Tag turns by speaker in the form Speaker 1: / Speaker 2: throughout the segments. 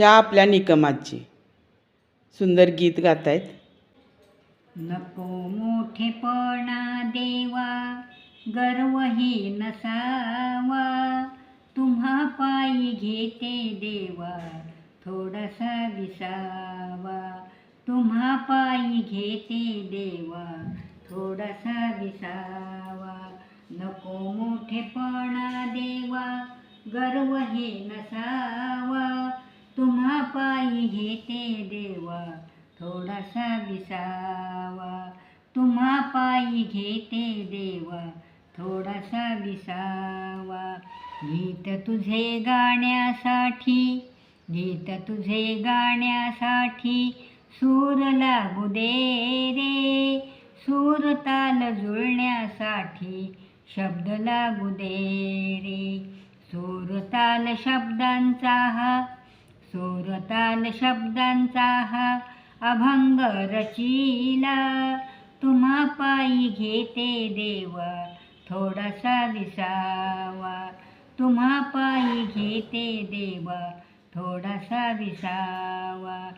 Speaker 1: ह्या आपल्या निकमाची. सुंदर गीत गातायत.
Speaker 2: नको मोठेपणा देवा गर्वही नसावा. तुम्हा पायी घेते देवा थोडासा विसावा. तुम्हा पायी घेते देवा थोडासा विसावा. नको मोठेपणा देवा गर्वही नसावा. पायी घेते देवा थोडासा विसावा. तुम्हा पायी घेते देवा थोडासा विसावा. गीत तुझे गाण्यासाठी गीत तुझे गाण्यासाठी सूर लागू दे रे. सूर ताल जुळण्यासाठी शब्द लागू दे रे. सूर ताल शब्दांचा हा ताल शब्दांचा हा अभंग रचिला तुम्हा पायी घेते देवा थोडासा विसावा. तुम्हा पायी घेते देवा थोडासा विसावा.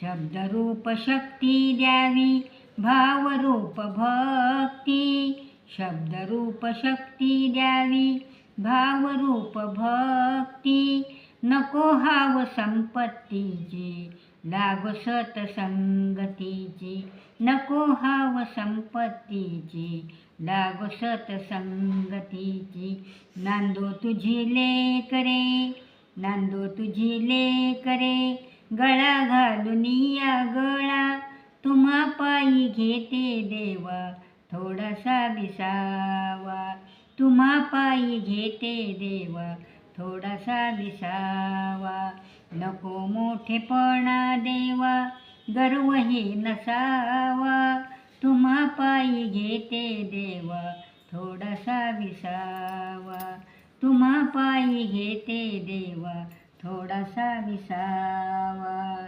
Speaker 2: शब्दरूप शक्ती द्यावी भावरूप भक्ती. शब्दरूप शक्ती द्यावी भावरूप भक्ती. नको हाव संपत्तीची लाग सतसंगतीची नको हाव संपत्तीची लाग सतसंगतीची नांदो तुझी लेकरे नांदो तुझी लेकरे गळा घालून या गळा तुम्हा पायी घेते देवा थोडासा विसावा. तुम्हा पायी घेते देवा थोडासा विसावा नको मोठेपणा देवा गर्वही नसावा. तुम्हा पायी घेते देवा थोडासा विसावा. तुम्हा पायी घेते देवा थोडासा विसावा.